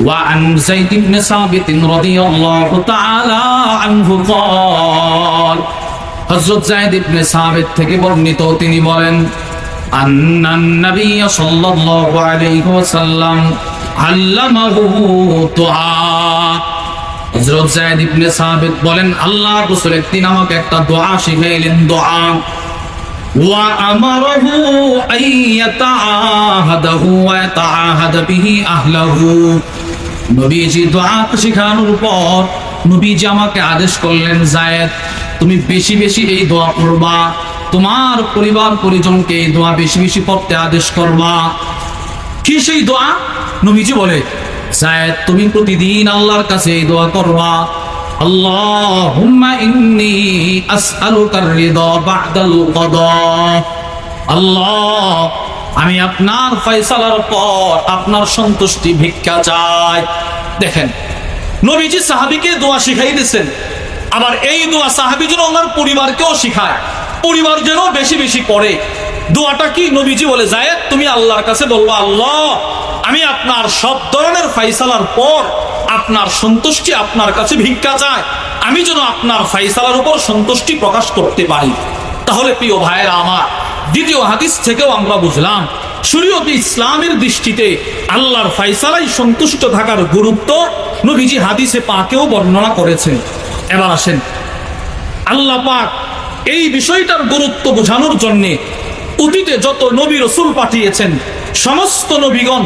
وعن زيد بن ثابت رضي الله تعالى عنه قال হযরত যায়েদ ইবনে সাবিত থেকে বর্ণিত তিনি বলেন আন্নান নবী সাল্লাল্লাহু আলাইহি ওয়াসাল্লাম আল্লামাহু দুআ হযরত যায়েদ ইবনে সাবিত বলেন আল্লাহ রাসূল একদিন আমাকে একটা দোয়া শিখাইলেন দোয়া وأمره أن يتعاهده ويتعاهد به أهله নবীজি দোয়া শেখানোর পর নবীজি আমাকে আদেশ করলেন, জায়েদ, তুমি বেশি বেশি এই দোয়া পড়বা। তোমার পরিবার পরিজনকে এই দোয়া বেশি বেশি পড়তে আদেশ করবা। কি সেই দোয়া? নবীজি বলে, জায়েদ, তুমি প্রতিদিন আল্লাহর কাছে এই দোয়া করবা। আল্লাহুম্মা আল্লাহ আমি আপনার ফয়সালার পর আপনার সন্তুষ্টি ভিক্ষা চাই। দেখেন, নবীজি সাহাবীকে দোয়া শিখাই দিয়েছেন আবার এই দোয়া সাহাবী যেন ওনার পরিবারকেও শিখায়। পরিবার যেন বেশি বেশি পড়ে দোয়াটা কি নবীজি বলে যায় তুমি আল্লাহর কাছে বলব, আল্লাহ, আমি আপনার সব ধরনের ফাইসালার পর আপনার সন্তুষ্টি আপনার কাছে ভিক্ষা চাই। আমি যেন আপনার ফাইসালার উপর সন্তুষ্টি প্রকাশ করতে পারি। তাহলে প্রিয় ভাইয়েরা আমার দ্বিতীয় হাদিস থেকেও আমরা বুঝলাম, শরীয়তে ইসলামের দৃষ্টিতে আল্লাহর ফাইসালাই সন্তুষ্ট থাকার গুরুত্ব নবীজি হাদিসে পাকেও বর্ণনা করেছেন। এবার আসেন, আল্লাহ পাক এই বিষয়টার গুরুত্ব বোঝানোর জন্যে অতীতে যত নবী রসুল পাঠিয়েছেন, সমস্ত নবীগণ,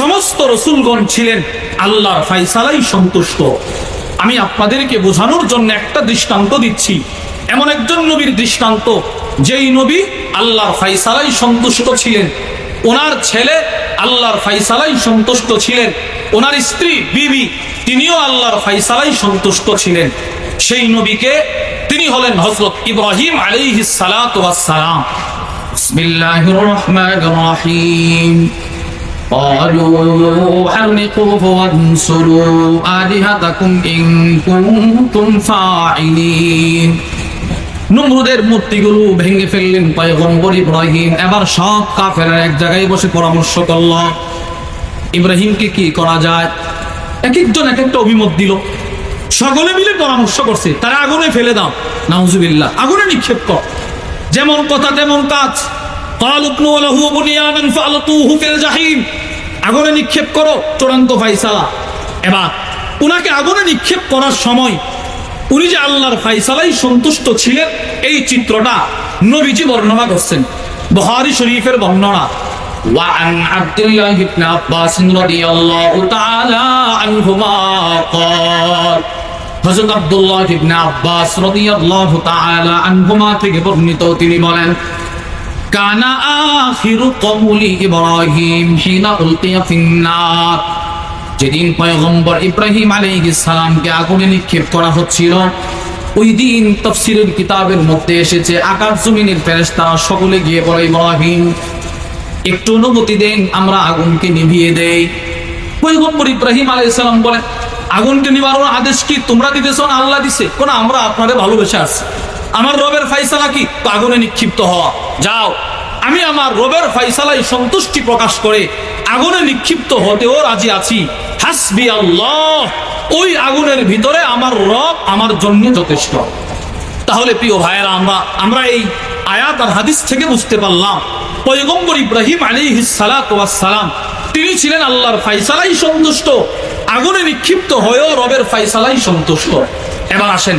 সমস্ত রসুলগণ ছিলেন আল্লাহর ফাইসালাই সন্তুষ্ট। আমি আপনাদেরকে বোঝানোর জন্য একটা দৃষ্টান্ত দিচ্ছি। এমন একজন নবীর দৃষ্টান্ত, যেই নবী আল্লাহর ফাইসালাই সন্তুষ্ট ছিলেন ওনার ছেলে আল্লাহর ফাইসালাই সন্তুষ্ট ছিলেন ওনার স্ত্রী বিবি তিনিও আল্লাহর ফাইসালাই সন্তুষ্ট ছিলেন সেই নবীকে তিনি হলেন হজরত ইব্রাহিম আলাইহিস সালাতু ওয়াস সালাম বিসমিল্লাহির রহমানির রহিম قالوا حرقوه وانصروا آلهتكم إن كنتم فاعلين নমরুদের মূর্তিগুলো ভেঙে ফেললেন পয়গম্বর ইব্রাহিম। এবার সব কাফেরা এক জায়গায় বসে পরামর্শ করল, ইব্রাহিমকে কি করা যায়? এক একজন এক একটা অভিমত দিল। সকলে মিলে পরামর্শ করছে, তারা আগুনে ফেলে দাও নাহজুবিল্লাহ আগুনে নিক্ষেপ কর। যেমন কথা তেমন কাজ। আগুনে নিক্ষেপ করো, চূড়ান্ত ফাইসালা এবার ওনাকে আগুনে নিক্ষেপ করার সময় উনি যে আল্লাহর ফাইসালাই সন্তুষ্ট ছিলেন এই চিত্রটা নবীজি বর্ণনা করছেন বহারি শরীফের বর্ণনা وعن عبد الله بن عباس رضي الله تعالى عنهما قال হযরত আব্দুল্লাহ ইবনে আব্বাস রাদিয়াল্লাহু তাআলা আনহুমা থেকে বর্ণিত তিনি বলেন কানা আখিরু কওলি ইব্রাহিম হিনা উলকিয়া ফিন্নার যেদিন পয়গম্বর ইব্রাহিম আলাইহিস সালামকে আগুনে নিক্ষেপ করা হচ্ছিল, ওই দিন তফসিরের কিতাবের মধ্যে এসেছে, আকাশ জমিনের ফেরেশতারা সকলে গিয়ে বলে, ইব্রাহিম, একটু অনুমতি দেন, আমরা আগুনকে নিভিয়ে দেই। পয়গম্বর ইব্রাহিম সালাম বলে, আগুনকে নিবারণ আদেশ কি তোমরা দিতেছ না? আল্লাহ দিছে। কোন, আমরা আপনাদের ভালোবেসে আছি। আমার রবের ফাইসালা কি? তো আগুনে নিক্ষিপ্ত হওয়া। যাও আমি আমার রবের ফাইসালাই সন্তুষ্টি প্রকাশ করে আগুনে নিক্ষিপ্ত হতেও রাজি আছি। হাসবি আল্লাহ। ওই আগুনের ভিতরে আমার রব আমার জন্য যথেষ্ট। তাহলে প্রিয় ভাইয়েরা, আমরা আমরা এই আয়াত আর হাদিস থেকে বুঝতে পারলাম, পয়গম্বর ইব্রাহিম আলী সালাম তিনি ছিলেন আল্লাহর ফাইসালাই সন্তুষ্ট, আগুনে নিক্ষিপ্ত হয়েও রবের ফাইসালাই সন্তুষ্ট। এবার আসেন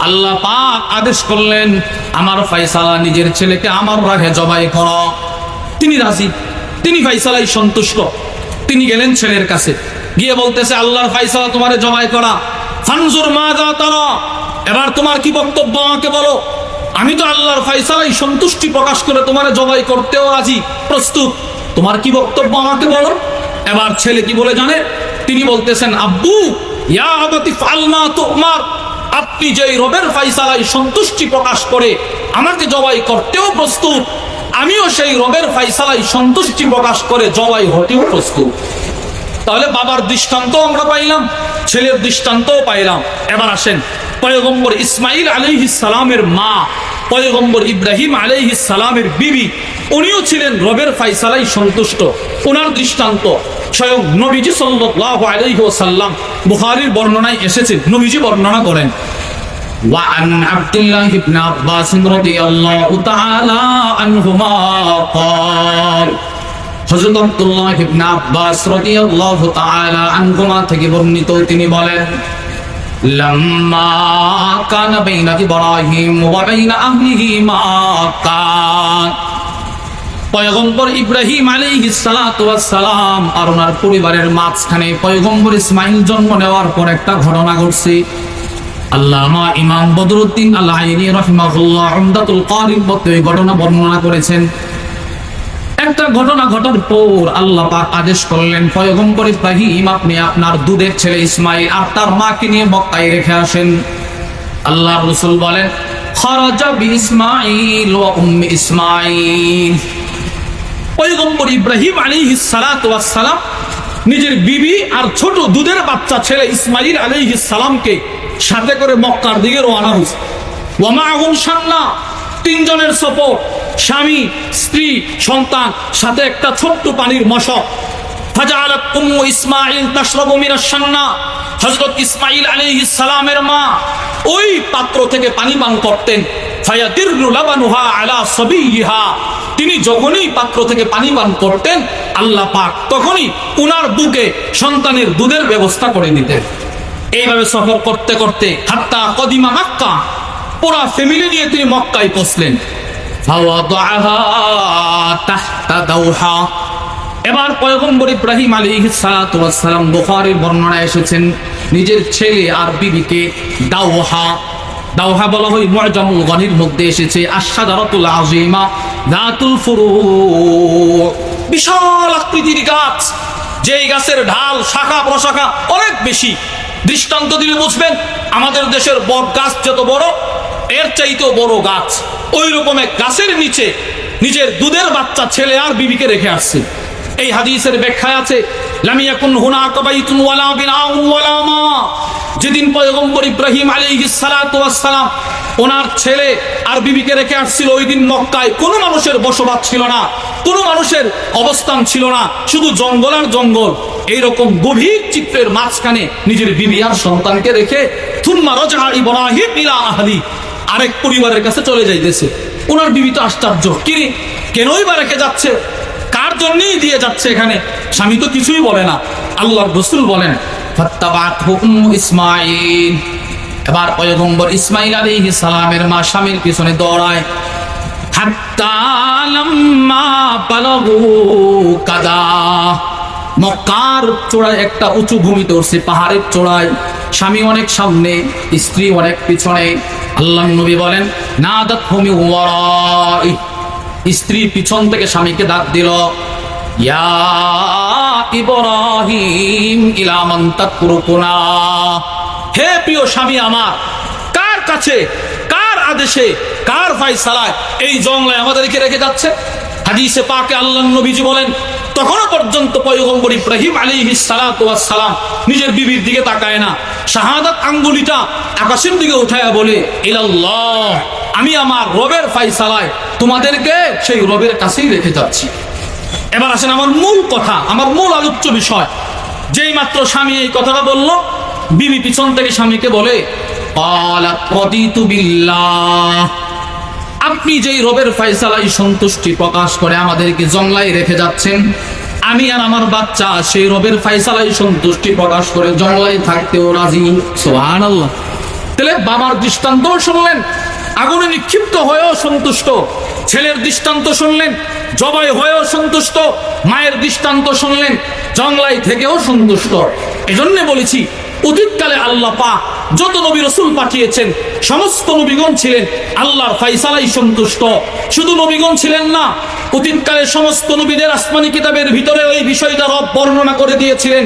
আল্লাহ পাক আদেশ করলেন, আমার ফাইসালা নিজের ছেলেকে আমার রাখে জবাই কর। তিনি রাজি। তিনি ফাইসালাই সন্তুষ্ট। তিনি গেলেন ছেলের কাছে। গিয়ে বলতেছে, আল্লাহর ফাইসালা তোমারে জবাই করা। ফানজুর মা যা তারা। এবার তোমার কি বক্তব্য আমাকে বলো? আমি তো আল্লাহর ফাইসালাই সন্তুষ্টি প্রকাশ করে তোমার জবাই করতেও রাজি। প্রস্তুত। তোমার কি বক্তব্য আমাকে বলো? এবার ছেলে কি বলে জানে? তিনি বলতেছেন, আব্বু, ইয়া আবাতি ফালমা তুমার। আপনি যেই রবের ফাইসালায় সন্তুষ্টি প্রকাশ করে আমাকে জবাই করতেও প্রস্তুত, আমিও সেই রবের ফাইসালায় সন্তুষ্টি প্রকাশ করে জবাই হতেও প্রস্তুত। তাহলে বাবার দৃষ্টান্ত আমরা পাইলাম, ছেলের দৃষ্টান্তও পাইলাম। এবার আসেন, পয়গম্বর ইসমাইল আলাইহিস সালামের মা, পয়গম্বর ইব্রাহিম আলাইহিস সালামের বিবি উনিও ছিলেন রবের ফাইসালাই সন্তুষ্ট ওনার দৃষ্টান্ত স্বয়ং নবীজি সাল্লাল্লাহু আলাইহি ওয়াসাল্লাম বুখারীর বর্ণনায় এসেছে নবীজি বর্ণনা করেন وعن عبد الله بن عباس رضي الله تعالى عنهما قال হযরত আব্দুল্লাহ ইবনে আব্বাস রাদিয়াল্লাহু তাআলা আনহুমা থেকে বর্ণিত তিনি বলেন লাম্মা কানা বাইনা ইব্রাহিম ওয়া বাইনা আহলিহি মা কান পয়গম্বর ইব্রাহিম ওয়াস সালাম আর ওনার পরিবারের মাঝখানে পয়গম্বর ইসমাইল জন্ম নেওয়ার পর একটা ঘটনা ঘটছে। আল্লামা ইমাম বদরুদ্দিন আল আইনি রহিমাহুল্লাহ উমদাতুল এই ঘটনা বর্ণনা করেছেন। একটা ঘটনা ঘটার পর আল্লাহ পাক আদেশ করলেন, পয়গম্বর ইব্রাহিম, আপনি আপনার দুধের ছেলে ইসমাইল আর তার মাকে নিয়ে মক্কায় রেখে আসেন। আল্লাহ রসুল বলেন, খরজা ইসমাইল ইসমাইল। পয়গম্বর ইব্রাহিম আলী সালাম নিজের বিবি আর ছোট দুধের বাচ্চা ছেলে ইসমাইল আলী সালামকে সাথে করে মক্কার দিকে রওনা হয়েছে। ওয়ামাহুম সান্না, তিনজনের সফর স্বামী, স্ত্রী, সন্তান, সাথে একটা ছোট্ট পানির মশক। ফাজালাত উম্মু ইসমাইল তাশরাবু মিনাশ সান্না। হযরত ইসমাইল আলাইহিস সালামের মা ওই পাত্র থেকে পানি পান করতেন। ফায়াদিরু লাবানুহা আলা সাবিয়িহা। তিনি যখনই পাত্র থেকে পানি পান করতেন, আল্লাহ পাক তখনই উনার বুকে সন্তানের দুধের ব্যবস্থা করে দিতেন। এইভাবে সফর করতে করতে হাত্তা কদিমা মাক্কা, পুরা ফ্যামিলি নিয়ে তিনি মক্কায় পৌঁছলেন। এবার পয়গম্বর ইব্রাহিম ওয়াস সালাম বুখারীর বর্ণনায় এসেছেন, নিজের ছেলে আর বিবিকে দাওহা। দাওহা বলা হয় মুআজামুল গনির মধ্যে এসেছে আশাদারাতুল আযীমা, যাতুল ফুরু বিশাল আকৃতির গাছ, যেই গাছের ঢাল শাখা প্রশাখা অনেক বেশি। দৃষ্টান্ত দিলে বুঝবেন, আমাদের দেশের বট গাছ যত বড়, এর চাইতেও বড় গাছ। ওই রকম এক গাছের নিচে নিজের দুধের বাচ্চা ছেলে আর বিবিকে রেখে আসছে। এই হাদিসের ব্যাখ্যায় আছে ওয়ালা ওয়ালা মা। যেদিন ইব্রাহিম আলাইহিস সালাতু সালাম ওনার ছেলে আর বিবিকে রেখে আসছিল, ওই দিন মক্কায় কোনো মানুষের বসবাস ছিল না, কোনো মানুষের অবস্থান ছিল না, শুধু জঙ্গল আর জঙ্গল। এইরকম গভীর চিত্রের মাঝখানে নিজের বিবি আর সন্তানকে রেখে থুম্মা রজা ইব্রাহিম ইলা আহলি আরেক পরিবারের কাছে চলে যাইতেছে। ওনার বিবি তো আশ্চর্য। কি কেনই বা রেখে যাচ্ছে? কার জন্যই দিয়ে যাচ্ছে এখানে। স্বামী তো কিছুই বলে না। আল্লাহর রসুল বলেন ইসমাইল এবার পয়গম্বর ইসমাইল সালামের মা স্বামীর পিছনে দৌড়ায় একটা উঁচু ভূমিতে উঠছে পাহাড়ের চূড়ায়। স্বামী অনেক সামনে, স্ত্রী অনেক পিছনে। আল্লাহ নবী বলেন না দাত ভূমি স্ত্রী পিছন থেকে স্বামীকে ডাক দিল, ইয়া ইব্রাহিম, ইলা মান তাকরুকুনা? হে প্রিয় স্বামী আমার, কার কাছে, কার আদেশে, কার ফাইসালায় এই জংলায় আমাদেরকে রেখে যাচ্ছে? হাদিসে পাকে আল্লাহ নবীজি বলেন তখনও পর্যন্ত পয়গম্বর ইব্রাহিম ওয়াস সালাম নিজের বিবির দিকে তাকায় না। শাহাদাত আঙ্গুলিটা আকাশের দিকে উঠায়া বলে, ইলাল্লাহ, আমি আমার রবের ফাইসালায় তোমাদেরকে সেই রবের কাছেই রেখে যাচ্ছি। এবার আসেন আমার মূল কথা, আমার মূল আলোচ্য বিষয়। যেই মাত্র স্বামী এই কথাটা বলল, বিবি পিছন থেকে স্বামীকে বলে "ক্বালাত রাদিতু বিল্লাহ। আপনি যেই রবের ফাইসালাই সন্তুষ্টি প্রকাশ করে আমাদেরকে জংলায় রেখে যাচ্ছেন, আমি আর আমার বাচ্চা সেই রবের ফাইসালাই সন্তুষ্টি প্রকাশ করে জংলায় থাকতেও রাজি। সোহান আল্লাহ তাহলে বাবার দৃষ্টান্তও শুনলেন, আগুনে নিক্ষিপ্ত হয়েও সন্তুষ্ট, ছেলের দৃষ্টান্ত শুনলেন, জবাই হয়েও সন্তুষ্ট, মায়ের দৃষ্টান্ত শুনলেন জংলাই থেকেও সন্তুষ্ট। এজন্য বলেছি অতীতকালে আল্লাহ পা যত নবী রসুল পাঠিয়েছেন, সমস্ত নবীগণ ছিলেন আল্লাহর ফাইসালাই সন্তুষ্ট। শুধু নবীগণ ছিলেন না অতীতকালে সমস্ত নবীদের আসমানি কিতাবের ভিতরে ওই বিষয়টা রব বর্ণনা করে দিয়েছিলেন।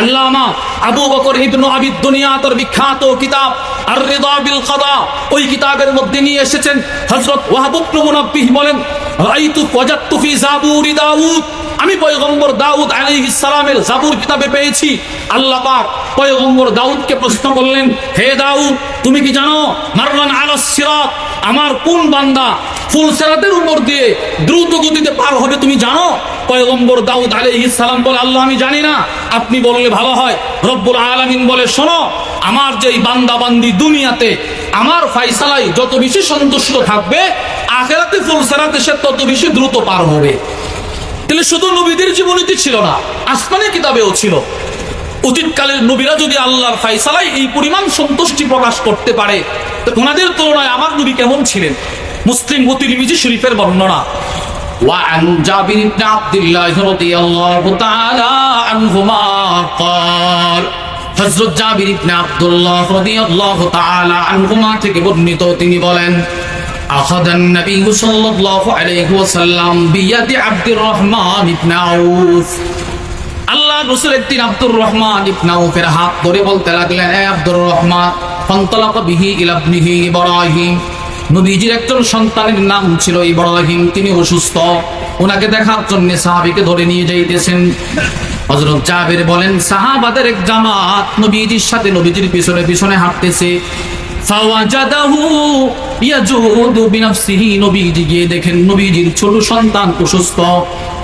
আল্লামা আবু বকর ইবনু আবিদ দুনিয়া তার বিখ্যাত কিতাব আর রিদা বিল কাদা, ওই কিতাবের মধ্যে নিয়ে এসেছেন। হযরত ওয়াহাব ইবনে মুনাব্বিহ বলেন রাইতু ওয়াজাদতু ফি জাবুরি দাউদ। আমি পয়গম্বর দাউদ আলাইহিস সালামের জাবুর কিতাবে পেয়েছি। আল্লাহ পাক পয়গম্বর দাউদকে প্রশ্ন করলেন, হে দাউদ, তুমি কি জানো মারলান আলাস সিরাত, আমার কোন বান্দা ফুল সেরাতের উপর দিয়ে দ্রুত গতিতে পার হবে তুমি জানো? পয়গম্বর দাউদ আলাইহিস সালাম বলে, আল্লাহ, আমি জানি না। আপনি বললে ভালো হয়। রব্বুল আলামিন বলে, শোনো, আমার যেই বান্দা বান্দি দুনিয়াতে আমার ফাইসালাই যত বেশি সন্তুষ্ট থাকবে আখেরাতে ফুল সেরাতে সে তত বেশি দ্রুত পার হবে তাহলে শুধু নবীদের জীবনীতে ছিল না আসমানের কিতাবেও ছিল অতীতকালের নবীরা যদি আল্লাহর ফাইসালায় এই পরিমাণ সন্তুষ্টি প্রকাশ করতে পারে তো ওনাদের তুলনায় আমার নবী কেমন ছিলেন মুসলিম তিরমিজি শরীফের বর্ণনা وعن جابر بن عبد الله رضي الله تعالى عنهما قال হযরত জাবির ইবনে আব্দুল্লাহ রাদিয়াল্লাহু তাআলা আনহুমা থেকে বর্ণিত তিনি বলেন أخذ النبي صلى الله عليه وسلم بيد عبد الرحمن بن عوف আল্লাহ রসুল একদিন আব্দুর রহমান ইবনাউফের হাত ধরে বলতে লাগলেন এ আব্দুর রহমান ফন্তলাক বিহি ইলাবনিহি ইব্রাহিম নবীজির একজন সন্তানের নাম ছিল ইব্রাহিম তিনি অসুস্থ ওনাকে দেখার জন্য সাহাবীকে ধরে নিয়ে যাইতেছেন হযরত জাবের বলেন সাহাবাদের এক জামাত নবীজির সাথে নবীজির পিছনে পিছনে হাঁটতেছে নবীজির ছোট সন্তান অসুস্থ,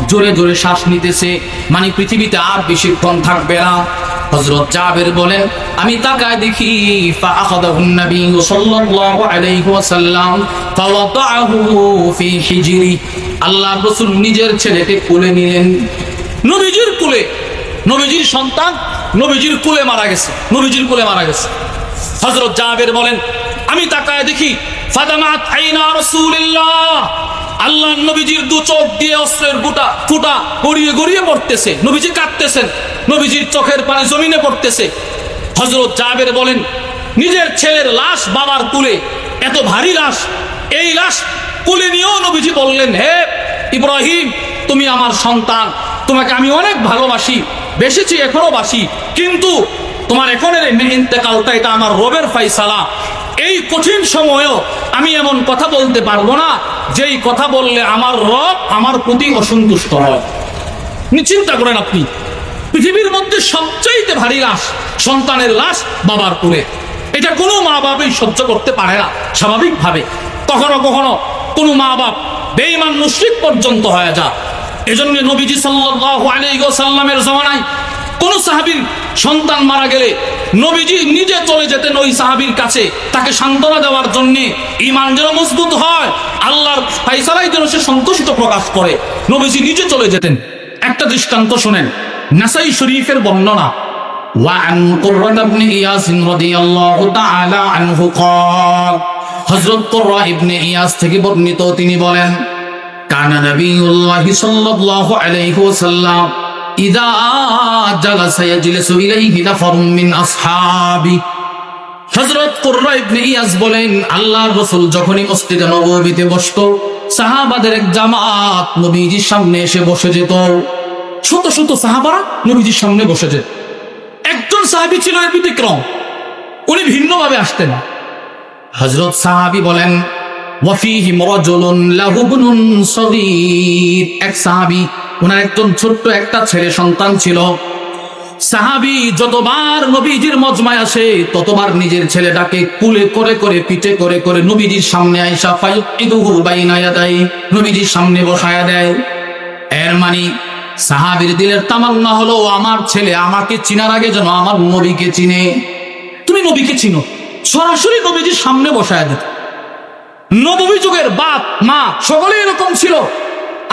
জোরে জোরে শ্বাস নিতেছে। মানে পৃথিবীতে আর বেশিক্ষণ থাকবে না। হযরত জাবের বলেন, আমি তাকায় দেখি আল্লাহর রাসূল নিজের ছেলেকে কোলে নিলেন। নবীজির কোলে, নবীজির সন্তান নবীজির কোলে মারা গেছে, নবীজির কোলে মারা গেছে। হযরত জাবের বলেন, আমি তাকায় দেখি, ফাদামাত আইনা রাসূলুল্লাহ। আল্লাহ নবীজির দু চোখ দিয়ে অস্ত্রের বুটা ফুটা গড়িয়ে গড়িয়ে পড়তেছে, নবীজি কাঁদতেছেন, নবীজির চোখের পানি জমিনে পড়তেছে। হযরত জাবের বলেন, নিজের ছেলের লাশ বাবার কুলে, এত ভারী লাশ, এই লাশ কুলে নিয়েও নবীজি বললেন, হে ইব্রাহিম, তুমি আমার সন্তান, তোমাকে আমি অনেক ভালোবাসি বেশিছি এখনও বাসি, কিন্তু তোমার এখনের ইন্তেকালটা, এটা আমার রবের ফাইসালা এই কঠিন সময়েও আমি এমন কথা বলতে পারব না, যেই কথা বললে আমার রব আমার প্রতি অসন্তুষ্ট হয়। চিন্তা করেন আপনি, পৃথিবীর মধ্যে সবচাইতে ভারী লাশ সন্তানের লাশ বাবার কোলে এটা কোনো মা বাবাই সহ্য করতে পারে না, স্বাভাবিকভাবে। কখনো কখনো কোনো মা বাপ বেঈমান মুশরিক পর্যন্ত হয়ে যা এজন্য নবীজি সাল্লাল্লাহু আলাইহি ওয়াসাল্লামের জমানায় সাহাবীর সন্তান মারা গেলে নবীজি নিজে চলে যেতেন ওই সাহাবীর কাছে তাকে সান্ত্বনা দেওয়ার জন্য ইমান যেন মজবুত হয় আল্লাহর ফাইসালাই যেন সে সন্তুষ্ট প্রকাশ করে নবীজি নিজে চলে যেতেন একটা দৃষ্টান্ত শোনেন নাসাই শরীফের বর্ণনা وعن قرة بن إياس رضي الله تعالى عنه قال হযরত কুররা ইবনে ইয়াস থেকে বর্ণিত তিনি বলেন কানা নবিয়ুল্লাহি সাল্লাল্লাহু আলাইহি ওয়াসাল্লাম ইদা জালাসা ইয়াজলিসু ইলাইহি নাফারুম কুররা ইবনে বলেন, আল্লাহর রাসূল যখনই মসজিদে নববীতে বসতো, সাহাবাদের এক জামাত নবীজির সামনে এসে বসে যেত। শত শত সাহাবারা নবীজির সামনে বসে একজন সাহাবী ছিল এর ব্যতিক্রম উনি ভিন্নভাবে আসতেন। হজরত সাহাবি বলেন ওয়াফিহি মরজুলুন লাহু ইবনুন এক সাহাবি ওনার একজন ছোট্ট একটা ছেলে সন্তান ছিল। সাহাবি যতবার নবীজির মজমায় আসে, ততবার নিজের ছেলেটাকে কুলে করে করে, পিঠে করে করে নবীজির সামনে আইসা ফাইদুহু বাইনা ইয়াদাই, নবীজির সামনে বসায়া দেয়। এর মানে সাহাবীর দিলের তামান্না হলো আমার ছেলে, আমাকে চিনার আগে যেন আমার নবীকে চিনে। তুমি নবীকে চিনো, সরাসরি নবীজির সামনে বসায় দিত। নবী যুগের বাপ, মা সকলে এরকম ছিল।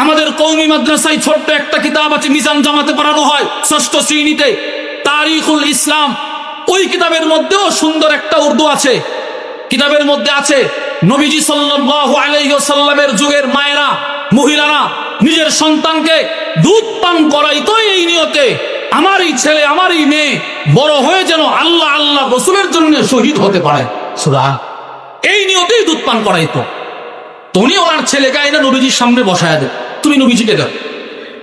আমাদের কৌমি মাদ্রাসায় ছোট্ট একটা কিতাব আছে, মিজান জামাতে পড়ানো হয় ষষ্ঠ শ্রেণীতে। তারিখুল ইসলাম। ওই কিতাবের মধ্যেও সুন্দর একটা উর্দু আছে। কিতাবের মধ্যে আছে, নবীজি সাল্লাল্লাহু আলাইহি যুগের মায়েরা, মহিলারা, নিজের সন্তানকে দুধ পান করাইতো এই নিয়তে আমার এই ছেলে আমার এই মেয়ে, বড় হয়ে যেন আল্লাহ আল্লাহ রসুলের জন্য শহীদ হতে পারে। সুরা, এই নিয়তেই দুধ পান করাইতো। তুমি ওনার ছেলেকে এনে নবীজির সামনে বসায় দে তুমি নবীজিকে দাও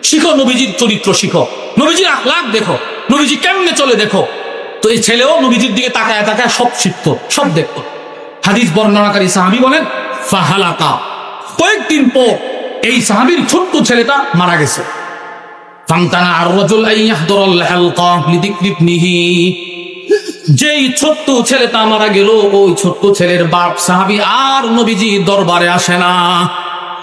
শিখো নবীজির চরিত্র, শিখো। নবীজির আখলাক দেখো। নবীজি কেমনে চলে দেখো। তো এই ছেলেও নবীজির দিকে তাকায় তাকায় সব শিখত, সব দেখত। হাদিস বর্ণনাকারী সাহাবি বলেন, ফাহালাকা। কয়েকদিন পর এই সাহাবির ছোট্ট ছেলেটা মারা গেছে। যেই ছোট্ট ছেলেটা মারা গেল, ওই ছোট্ট ছেলের বাপ সাহাবি আর নবীজি দরবারে আসে না।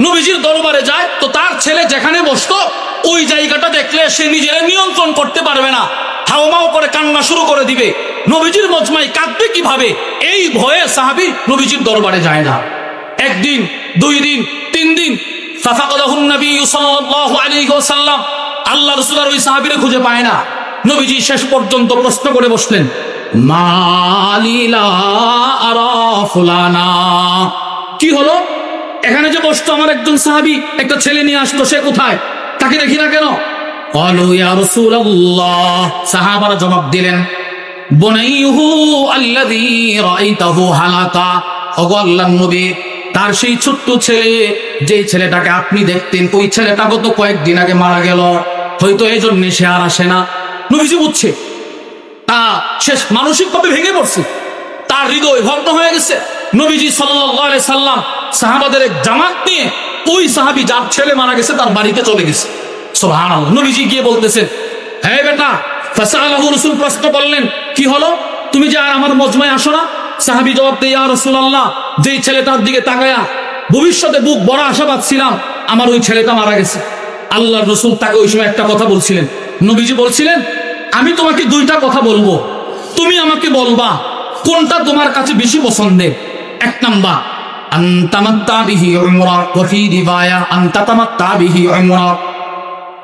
নবীজির দরবারে যায়, তো তার ছেলে যেখানে বসতো, ওই জায়গাটা দেখলে সে নিজের নিয়ন্ত্রণ করতে পারবে না। হাওমাও করে কান্না শুরু করে দিবে। নবীজির মজমাই কাঁদবে কীভাবে? এই ভয়ে সাহাবি নবীজির দরবারে যায় না। একদিন, দুই দিন, তিন দিন আল্লাহ রাসূল আর ওই সাহাবীরে খুঁজে পায় না। নবীজি শেষ পর্যন্ত প্রশ্ন করে বসলেন মালিলা কি হলো? এখানে যে বসতো আমার একজন সাহাবি, একটা ছেলে নিয়ে আসতো, সে কোথায়? তাকে দেখি না কেন? সাহাবারা জবাব দিলেন তার সেই ছোট্ট ছেলে, যে ছেলেটাকে আপনি দেখতেন, ওই ছেলেটা গত কয়েকদিন আগে মারা গেল। হয়তো এই জন্য সে আর আসে না। নবীজি বুঝছে, তা শেষ মানসিকভাবে ভেঙে পড়ছে। তার হৃদয় ভগ্ন হয়ে গেছে। নবীজি আলাইহি সাল্লাম সাহাবাদের এক জামাত নিয়ে ওই সাহাবী যার ছেলে মারা গেছে তার বাড়িতে চলে গেছে। সুবহানাল্লাহ। নবীজি গিয়ে বলতেছেন হ্যাঁ বেটা ফাসালাহু রাসূল প্রশ্ন করলেন, কি হলো? তুমি যে আর আমার মজমায় আসো না? সাহাবী জবাব দেয়, ইয়া রাসূলুল্লাহ, যেই ছেলেটার দিকে তাকায়া ভবিষ্যতে বুক বড় আশা পাচ্ছিলাম আমার ওই ছেলেটা মারা গেছে। আল্লাহর রসুল তাকে ওই সময় একটা কথা বলছিলেন। নবীজি বলছিলেন, আমি তোমাকে দুইটা কথা বলব। তুমি আমাকে বলবা, কোনটা তোমার কাছে বেশি পছন্দের? এক নাম্বার।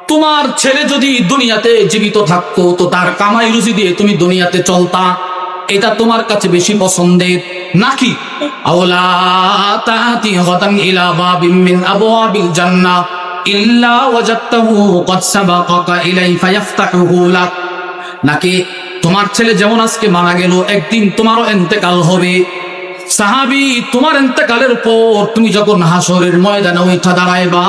তোমার ছেলে যদি দুনিয়াতে জীবিত থাকতো, তো তার কামাই রুজি দিয়ে তুমি দুনিয়াতে চলতা, এটা তোমার কাছে বেশি পছন্দের। নাকি? নাকি তোমার ছেলে যেমন আজকে মারা গেল, একদিন তোমারও এন্তেকাল হবে। সাহাবি, তোমার এন্তেকালের পর তুমি যখন হাসরের ময়দানে ওইটা দাঁড়াইবা,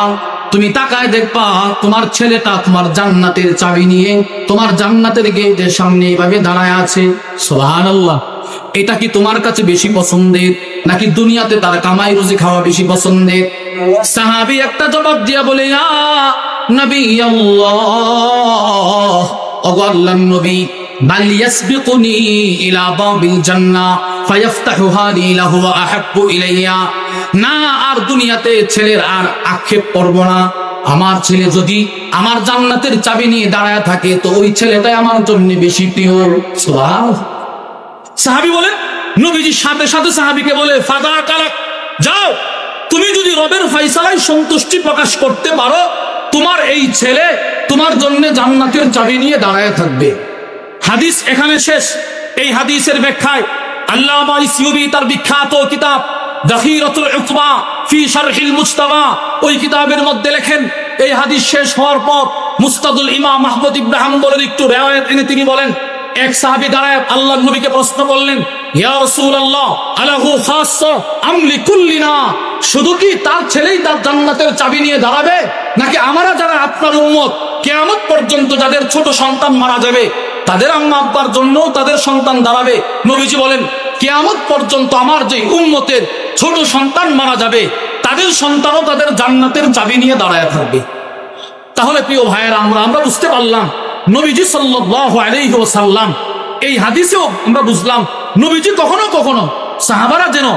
তুমি তাকায় দেখবা, তোমার ছেলেটা তোমার জান্নাতের চাবি নিয়ে তোমার জান্নাতের গেটের সামনে এভাবে দাঁড়ায় আছে। সুবহানাল্লাহ। এটা কি তোমার কাছে বেশি পছন্দের, নাকি দুনিয়াতে তার কামাই রুজি খাওয়া বেশি পছন্দের? সাহাবি একটা জবাব দিয়া বলে নবী আল্লাহ আল্লাহর নবী ইলা বাবিল জান্নাহ ফায়াফতাহুহা লি লাহু ওয়া আহাব্বু ইলাইয়া। না, আর দুনিয়াতে ছেলের আর আক্ষেপ করব না। আমার ছেলে যদি আমার জান্নাতের চাবি নিয়ে দাঁড়ায় থাকে, তো ওই ছেলেটাই আমার জন্য বেশি প্রিয়। সাহাবি বলে নবীজি সাথে সাথে সাহাবিকে বলে, ফাদা কালাক, যাও, তুমি যদি রবের ফাইসালায় সন্তুষ্টি প্রকাশ করতে পারো, তোমার এই ছেলে তোমার জন্য জান্নাতের চাবি নিয়ে দাঁড়ায় থাকবে। হাদিস এখানে শেষ। এই হাদিসের ব্যাখ্যায় আল্লামা ইসিউবি তার বিখ্যাত কিতাব ওই কিতাবের মধ্যে লেখেন, এই হাদিস শেষ হওয়ার পর মুস্তাদুল মাহমুদ একটু এনে তিনি বলেন, এক দাঁড়ায় আল্লাহ নবীকে প্রশ্ন শুধু কি তার ছেলেই তার জান্নাতের চাবি নিয়ে দাঁড়াবে? নাকি আমরা যারা আপনার উম্মত, কিয়ামত পর্যন্ত যাদের ছোট সন্তান মারা যাবে তাদের আম্মা আব্বার জন্য তাদের সন্তান দাঁড়াবে। নবীজি বলেন, কেয়ামত পর্যন্ত আমার যে উম্মতের ছোট সন্তান মারা যাবে, তাদের সন্তানও তাদের জান্নাতের চাবি নিয়ে দাঁড়ায় থাকবে। তাহলে প্রিয় ভাইয়েরা, আমরা আমরা বুঝতে পারলাম, নবীজি ওয়াসাল্লাম, এই হাদিসেও আমরা বুঝলাম, নবীজি কখনো কখনো সাহাবারা যেন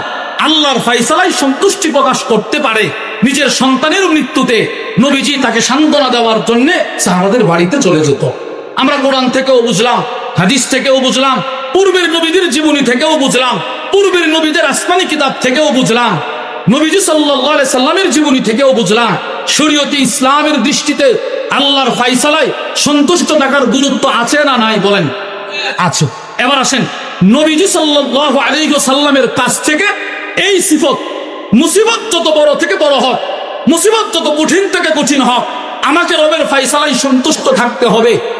আল্লাহর ফাইসালায় সন্তুষ্টি প্রকাশ করতে পারে নিজের সন্তানের মৃত্যুতে, নবীজি তাকে সান্ত্বনা দেওয়ার জন্যে সাহাবাদের বাড়িতে চলে যেত। আমরা কোরআন থেকেও বুঝলাম, হাদিস থেকেও বুঝলাম, পূর্বের নবীদের জীবনী থেকেও বুঝলাম, পূর্বের নবীদের আসমানি কিতাব থেকেও বুঝলাম, নবীজি সাল্লাল্লাহু সাল্লামের জীবনী থেকেও বুঝলাম, শরীয়তে ইসলামের দৃষ্টিতে আল্লাহর ফাইসালায় সন্তুষ্ট থাকার গুরুত্ব আছে না নাই বলেন? আছে। এবার আসেন, নবীজি আলাইহি সাল্লামের কাছ থেকে এই সিফত, মুসিবত যত বড় থেকে বড় হোক, মুসিবত যত কঠিন থেকে কঠিন হোক, আমাকে রবের ফাইসালাই সন্তুষ্ট থাকতে হবে।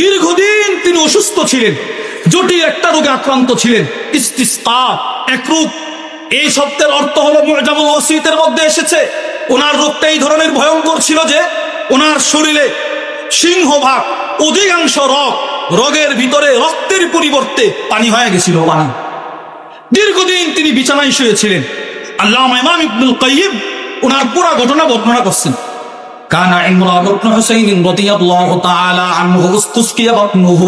দীর্ঘদিন তিনি অসুস্থ ছিলেন, জটিল একটা রোগে আক্রান্ত ছিলেন ইস্তিসকা এক রোগ। এই শব্দের অর্থ হলো মুজামুল ওসিতের মধ্যে এসেছে। ওনার রোগটা এই ধরনের ভয়ঙ্কর ছিল যে ওনার শরীরে সিংহভাগ, অধিকাংশ রগ রোগের ভিতরে রক্তের পরিবর্তে পানি হয়ে গেছিল পানি দীর্ঘদিন তিনি বিছানায় শুয়েছিলেন। আল্লাহ ইমাম ইবনুল কাইয়িম ওনার পুরো ঘটনা বর্ণনা করছেন। كان عمران بن حسين رضي الله تعالى عنه استسقي بطنه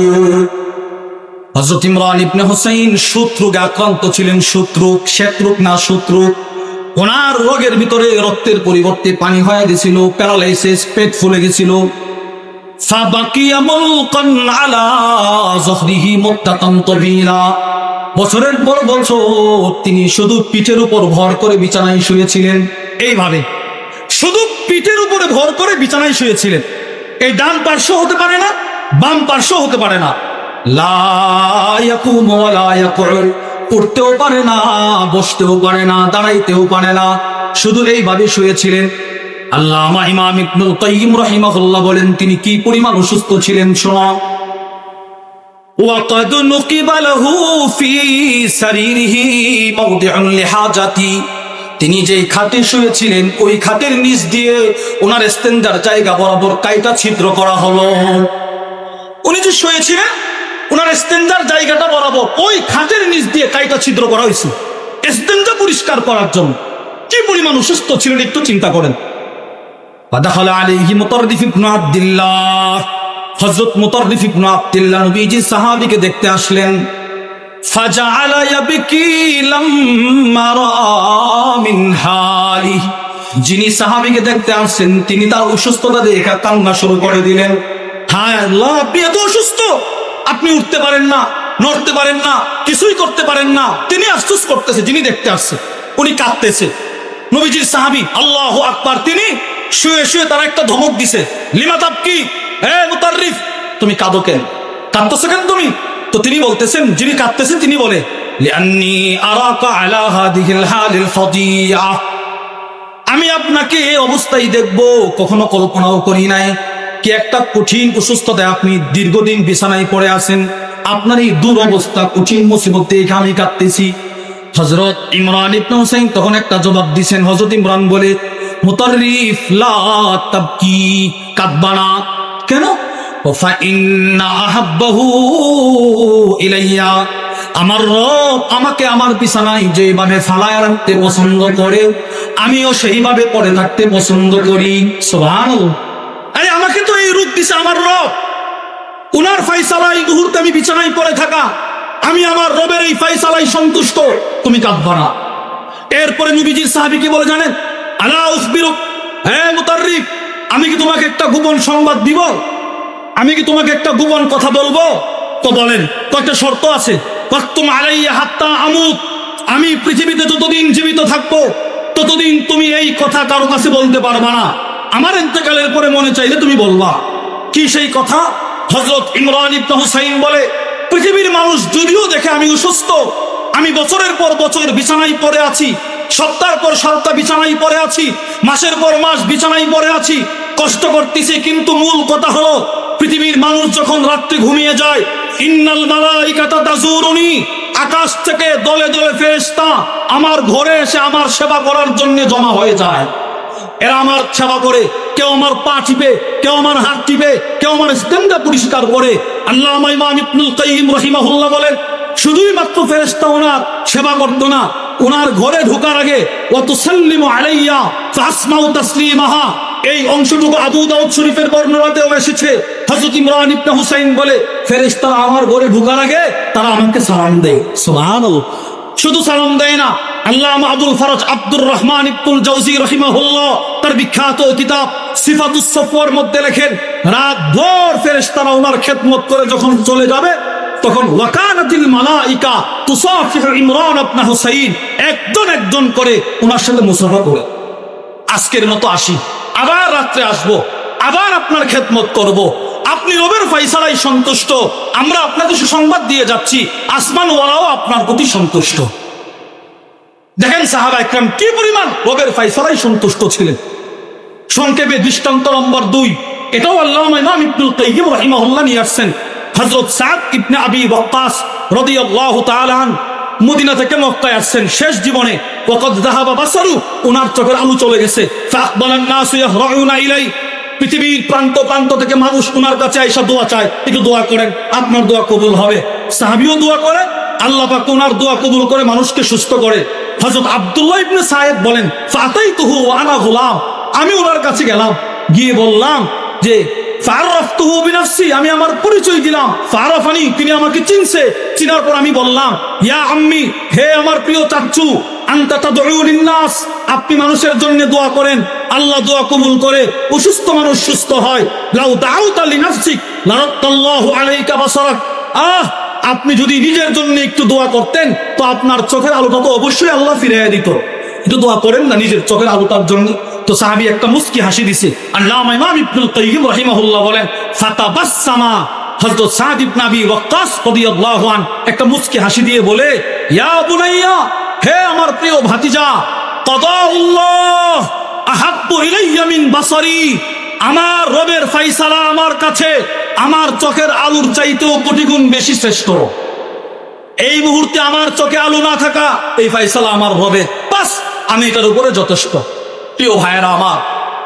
হযরত ইমরান ইবনে হুসাইন শত্রুকে আক্রান্ত ছিলেন শত্রু শত্রুক না শত্রু ওনার রোগের ভিতরে রক্তের পরিবর্তে পানি হয়ে গেছিল প্যারালাইসিস পেট ফুলে গেছিল ফাবাকিয়া মুলকান আলা যহরিহি মুদ্দাতান তাবিলা বছরের পর বছর তিনি শুধু পিঠের উপর ভর করে বিছানায় শুয়েছিলেন এইভাবে শুধু পিঠের উপরে ভর করে বিছানায় শুয়েছিলেন এই ডান পার্শ্ব হতে পারে না বাম পার্শ্ব হতে পারে না লা ইয়াকুমু ওয়া লা ইয়াকুল। উঠতেও পারে না বসতেও পারে না দাঁড়াইতেও পারে না শুধু এইভাবে শুয়েছিলেন আল্লামা ইমাম ইবনুল কাইয়িম রাহিমাহুল্লাহ বলেন তিনি কি পরিমাণ অসুস্থ ছিলেন শোনা وقد نقب له في سريره موضع لحاجتي তিনি যেই খাতে শুয়েছিলেন, ওই খাতের নিচ দিয়ে ওনার স্ট্যান্ডার জায়গা বরাবর কাইটা ছিদ্র করা হলো। উনি যে শুয়েছিলেন, ওনার স্ট্যান্ডার জায়গাটা বরাবর ওই খাতের নিচ দিয়ে কাইটা ছিদ্র করা হয়েছে। স্ট্যান্ডা পরিষ্কার করার জন্য। কি পরিমাণ অসুস্থ ছিলেন একটু চিন্তা করেন। ফাদাখালা আলাইহি মুতাররিফ ইবনে আব্দুল্লাহ। হযরত মুতাররিফ ইবনে নবীজি সাহাবীকে দেখতে আসলেন। فجعل يبكي لما راى من حاله যিনি সাহাবীকে দেখতে আসছেন তিনি তার অসুস্থতা দেখে কান্না শুরু করে দিলেন হায় আল্লাহ আপনি এত অসুস্থ আপনি উঠতে পারেন না নড়তে পারেন না কিছুই করতে পারেন না তিনি আফসোস করতেছে যিনি দেখতে আসছে উনি কাঁদতেছে নবীজির সাহাবী আল্লাহ আকবার তিনি শুয়ে শুয়ে তারা একটা ধমক দিছে লিমা তাবকি হে মুতাররিফ তুমি কাঁদো কেন কাঁদতেছো কেন তুমি তো তিনি বলতেছেন, যিনি কাঁদতেছেন তিনি বলে আমি আপনাকে অবস্থায় দেখব, কখনো কল্পনাও করি নাই। কি একটা কঠিন অসুস্থতায় আপনি দীর্ঘদিন বিছানায় পড়ে আছেন, আপনার এই দুরবস্থা, কঠিন মুসিবতে আমি কাঁদতেছি। হজরত ইমরান ইবনে হুসেন তখন একটা জবাব দিছেন হজরত ইমরান বলে মুতারিফ লা তাবকি কাঁদবানা কেন? আমার রব আমাকে আমার বিছানায় যেভাবে ফালায় রাখতে পছন্দ করে, আমিও সেইভাবে পরে থাকতে পছন্দ করি। সুবহানাল্লাহ। আরে আমাকে তো এই রূপ দিছে আমার রব। উনার ফাইসালাই মুহূর্তে আমি বিছানায় পড়ে থাকা, আমি আমার রবের এই ফাইসালাই সন্তুষ্ট। তুমি কাঁদবা না। এরপরে নবীজির সাহাবী কি বলে জানেন? আলা উখবিরুক হ্যাঁ মুতাররিফ আমি কি তোমাকে একটা গোপন সংবাদ দিব? আমি কি তোমাকে একটা গোপন কথা বলব? তো বলেন কয়েকটা শর্ত আছে? আমুত। আমি পৃথিবীতে যতদিন জীবিত থাকব, ততদিন তুমি এই কথা কারও কাছে বলতে পারবা না। আমার ইন্তেকালের পরে মনে চাইলে তুমি বলবা। কি সেই কথা? হজরত ইমরান ইবনে হুসাইন বলে, পৃথিবীর মানুষ যদিও দেখে আমি অসুস্থ, আমি বছরের পর বছর বিছানায় পড়ে আছি সপ্তাহের পর সপ্তাহ বিছানায় পড়ে আছি, মাসের পর মাস বিছানায় পড়ে আছি, কষ্ট করতেছি, কিন্তু মূল কথা হলো পৃথিবীর মানুষ যখন রাত্রে ঘুমিয়ে যায়, ইন্নাল মালাইকাতা তাজুরুনি আকাশ থেকে দলে দলে ফেরেশতা আমার ঘরে এসে আমার সেবা করার জন্য জমা হয়ে যায়। এরা আমার সেবা করে, কেউ আমার পা টিপে, কেউ আমার হাত টিপে, কেউ আমার স্টেন্দা পরিষ্কার করে। আল্লাহ ইবনুল কাইয়িম রাহিমাহুল্লাহ বলেন, শুধুই মাত্র ফেরেশতা ওনার সেবা করতো না, ওনার ঘরে ঢোকার আগে অত সাল্লিমু আলাইয়া ফাসমাউ তাসলিমাহা এই অংশটুকু আবু দাউদ শরীফের বর্ণনাতেও এসেছে। হযরত ইমরান ইবনে হুসাইন বলে ফেরেশতারা আমার ঘরে ঢোকার আগে তারা আমাকে সালাম দেয়। সুবহানাল্লাহ। শুধু সালাম দেয় না আল্লাহ আব্দুল ফরজ আব্দুর রহমান ইবনুল জাওজি রহিমাহুল্লাহ তার বিখ্যাত কিতাব সিফাতুস সফওয়ার মধ্যে লেখেন রাত ভোর ফেরেশতারা ওনার খেদমত করে যখন চলে যাবে তখন ওয়াকানাতিল মালাইকা তুসাফিহু ইমরান ইবনে হুসাইন একজন একজন করে ওনার সাথে মুসাফা করে আজকের মতো আসি। আবার রাত্রে আসব, আবার আপনার খেদমত করব। আপনি রবের ফাইসালাই সন্তুষ্ট, আমরা আপনাকে সুসংবাদ দিয়ে যাচ্ছি আসমান ওয়ালাও আপনার প্রতি সন্তুষ্ট। দেখেন সাহাবা একরাম কি পরিমাণ রবের ফাইসালাই সন্তুষ্ট ছিলেন। সংক্ষেপে দৃষ্টান্ত নম্বর দুই, এটাও আল্লাহ ইমাম ইবনুল কাইয়িম রাহিমাহুল্লাহ নিয়ে আসছেন। হযরত সাদ ইবনে আবি ওয়াক্কাস রাদিয়াল্লাহু তাআলা মদিনা থেকে মক্কায় আসছেন। শেষ জীবনে ওনার চোখের আলু চলে গেছে। পৃথিবীর প্রান্ত প্রান্ত থেকে মানুষ ওনার কাছে আইসা দোয়া চায়। একটু দোয়া করেন, আপনার দোয়া কবুল হবে। সাহাবিও দোয়া করে, আল্লাহ পাক ওনার দোয়া কবুল করে মানুষকে সুস্থ করে। হযরত আব্দুল্লাহ ইবনে সায়েদ বলেন, ফাতাইতুহু ওয়া আনা গোলাম আমি ওনার কাছে গেলাম। গিয়ে বললাম যে আমি আমার পরিচয় দিলাম। ফারাফানি তিনি আমাকে চিনছে। চিনার পর আমি বললাম, ইয়া আম্মি, হে আমার প্রিয় আপনি মানুষের জন্য দোয়া করেন। আল্লাহ দোয়া কবুল করে, অসুস্থ মানুষ সুস্থ হয়। আহ, আপনি যদি নিজের জন্য একটু দোয়া করতেন, তো আপনার চোখের আলোটা তো অবশ্যই আল্লাহ ফিরিয়ে দিত। একটু দোয়া করেন না নিজের চোখের আলোটার জন্য? তো সাহাবি একটা মুস্কি হাসি দিছে। বলেন একটা হাসি দিয়ে বলে, ইয়া হে আমার ভাতিজা আমার রবের ফাইসালা আমার কাছে, আমার চোখের আলুর চাইতেও কোটি গুণ বেশি শ্রেষ্ঠ। এই মুহূর্তে আমার চোখে আলু না থাকা, এই ফাইসালা আমার হবে বাস, আমি এটার উপরে যথেষ্ট। প্রিয় ভাইয়েরা আমার,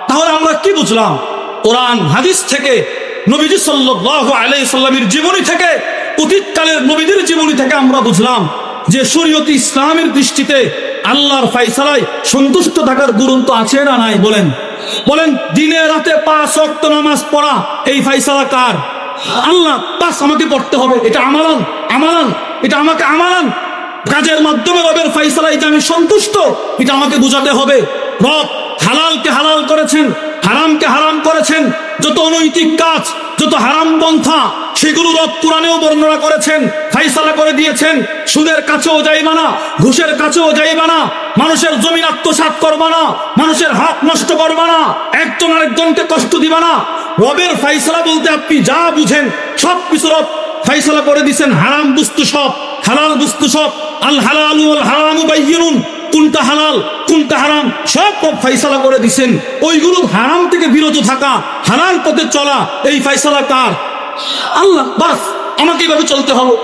তাহলে আমরা কি বুঝলাম? কোরআন, হাদিস থেকে নবীজি সাল্লাল্লাহু আলাইহি সাল্লামের জীবনী থেকে, অতীতকালের নবীদের জীবনী থেকে আমরা বুঝলাম যে শরীয়ত ইসলামের দৃষ্টিতে আল্লাহর ফাইসালায় সন্তুষ্ট থাকার গুরুত্ব আছে না নাই বলেন। বলেন, দিনে রাতে পাঁচ ওয়াক্ত নামাজ পড়া, এই ফাইসালা কার? আল্লাহ, পাঁচ আমাকে পড়তে হবে, এটা আমালান আমালান এটা আমাকে আমালান কাজের মাধ্যমে রবের ফাইসালায় যে আমি সন্তুষ্ট, এটা আমাকে বুঝাতে হবে। রব হালালকে হালাল করেছেন, হারামকে হারাম করেছেন, যত অনৈতিক কাজ, যত হারাম পন্থা, সেগুলো রব কোরআনেও বর্ণনা করেছেন ফাইসালা করে দিয়েছেন। সুদের কাছেও যাইবা না, ঘুষের কাছেও যাইবা না, মানুষের জমিন আত্মসাৎ করবা না, মানুষের হাত নষ্ট করবা না, একজন আরেকজনকে কষ্ট দিবা না। রবের ফাইসলা বলতে আপনি যা বুঝেন সব কিছু রব ফাইসলা করে দিছেন হারাম বস্তু সব। হালাল বস্তু সব। আল হালালু হারামু বাইয়িনুন কোনটা হালাল, কোনটা হারাম, সব ফাইসলা করে দিছেন। ওইগুলো হারাম থেকে বিরত থাকা, হালাল পথে চলা, এই ফাইসালা কার? আল্লাহ, বাস, আমাকে এইভাবে চলতে হবে।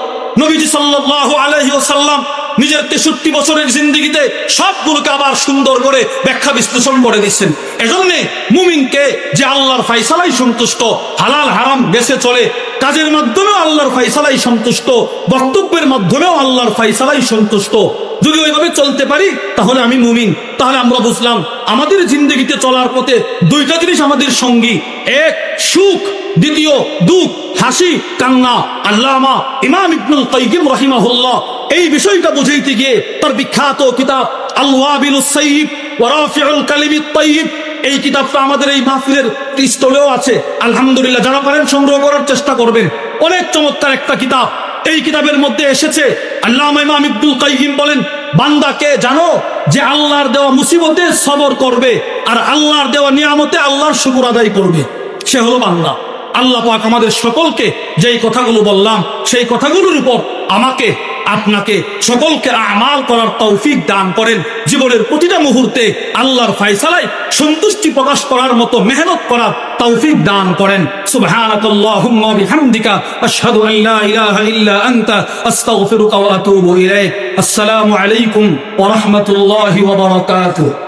নবীজি সাল্লাহ ওয়াসাল্লাম নিজের তেষট্টি বছরের জিন্দিগিতে সবগুলোকে আবার সুন্দর করে ব্যাখ্যা বিশ্লেষণ করে দিচ্ছেন এজন্য মুমিনকে যে আল্লাহর ফাইসালাই সন্তুষ্ট, হালাল, হারাম, বেঁচে চলে, কাজের মাধ্যমেও আল্লাহর ফাইসালাই সন্তুষ্ট, বক্তব্যের মাধ্যমেও আল্লাহর ফাইসালাই সন্তুষ্ট। যদি ওইভাবে চলতে পারি, তাহলে আমি মুমিন। তাহলে আমরা বুঝলাম, আমাদের জিন্দগিতে চলার পথে দুইটা জিনিস আমাদের সঙ্গী। এক, সুখ। দ্বিতীয়, দুঃখ। হাসি, কান্না। আল্লামা ইমাম ইবনুল কাইয়িম রাহিমাহুল্লাহ এই বিষয়টা বুঝাইতে গিয়ে তার বিখ্যাত কিতাব আলওয়াবিলুস সাইয়িব ওয়া রাফিউল কালিমিত তাইয়িব এই কিতাবটা আমাদের এই মাহফিলের স্টলেও আছে। আলহামদুলিল্লাহ, যারা পারেন সংগ্রহ করার চেষ্টা করবেন। অনেক চমৎকার একটা কিতাব। এই কিতাবের মধ্যে এসেছে আল্লাহ ইমাম ইবনুল কাইয়িম বলেন বান্দাকে জানো যে আল্লাহর দেওয়া মুসিবতে সবর করবে আর আল্লাহর দেওয়া নিয়ামতে আল্লাহর শুকুর আদায় করবে? সে হলো বান্দা। আল্লাহ পাক আমাদের সকলকে যেই কথাগুলো বললাম, সেই কথাগুলোর উপর আমাকে আপনাকে সকলকে আমাল করার তৌফিক দান করেন। জীবনের প্রতিটা মুহূর্তে আল্লাহর ফায়সালায় সন্তুষ্টি প্রকাশ করার মতো মেহনত করার তৌফিক দান করেন। সুবহানাকাল্লাহুম্মা বিহামদিকা আসসালামু আলাইকুম ওয়া রাহমাতুল্লাহি ওয়া বারাকাতুহু।